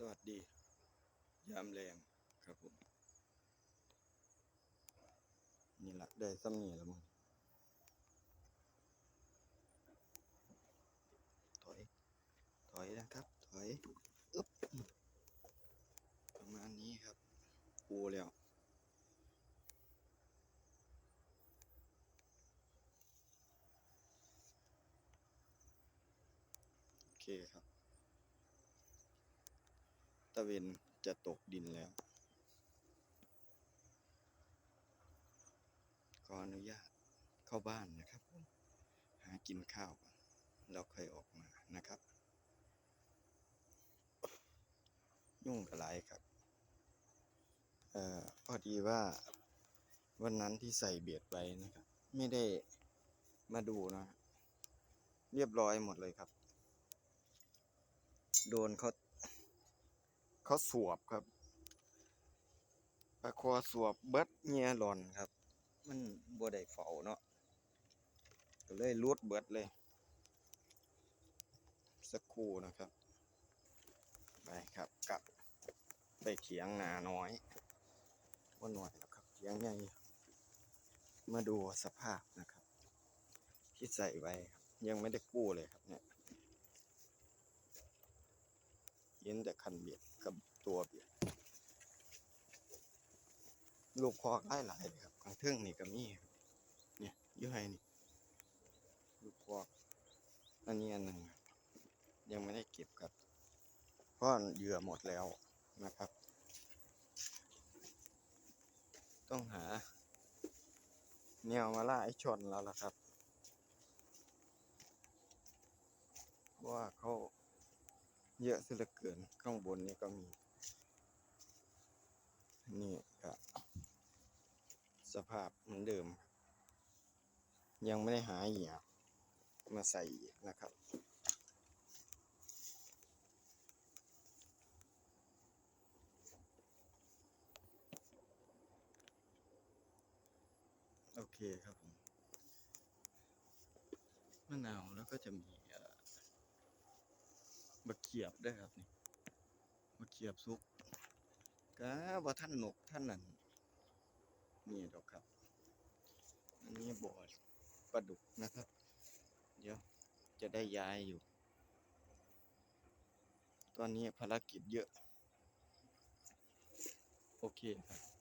สวัสดี ยามแรงครับผม นี่ละได้ซ้ำนี่แล้วมึงถอย ถอยนะครับ ถอยอึ๊บประมาณนี้ครับปูแล้วโอเคครับ ตะเวนจะตกดินแล้ว ขออนุญาตเข้าบ้านนะครับ หากินข้าวแล้วค่อยออกมานะครับ ยุ่งกับไรครับ เอ่อพอดีว่าวันนั้นที่ใส่เบียดไว้นะครับ ไม่ได้มาดูนะ เรียบร้อยหมดเลยครับ โดนเขา เขาสวบครับปลาคอสวบเบิดเงียหลอนครับ มันบ่ได้เฝ้าเนาะก็เลยรูดเบิดเลย สักครู่นะครับ ไปครับกลับไปเถียงนาน้อยว่าหน่อยแล้วครับเถียงใหญ่มาดูสภาพนะครับ ที่ใส่ไว้ยังไม่ได้กู้เลยครับเนี่ย เห็นแต่คันเบียดกับตัวเบียดลูกคอกหลายเลยครับกลางเทิงนี่ก็มีเนี่ยอยูไฮนี่ ลูกคอกอันนี้อันหนึ่งยังไม่ได้เก็บครับเพราะเหยื่อหมดแล้วนะครับ ต้องหาแนวมาล่าไอ้ชนแล้วล่ะครับ ว่าเขา เยอะเสียเหลือเกิน ข้างบนนี้ก็มี นี่ก็สภาพเหมือนเดิม ยังไม่ได้หาเหยื่อมาใส่อีกนะครับ โอเคครับผมมะนาวแล้วก็จะมี เอ่อมะเขียบได้ครับนี่มะเขียบซุกก็ว่าท่านหนกท่านนั่นนี่ดอกครับ อันนี้บ่อปลาดุกนะครับ เดี๋ยวจะได้ย้ายอยู่ ตอนนี้ภารกิจเยอะ โอเคครับ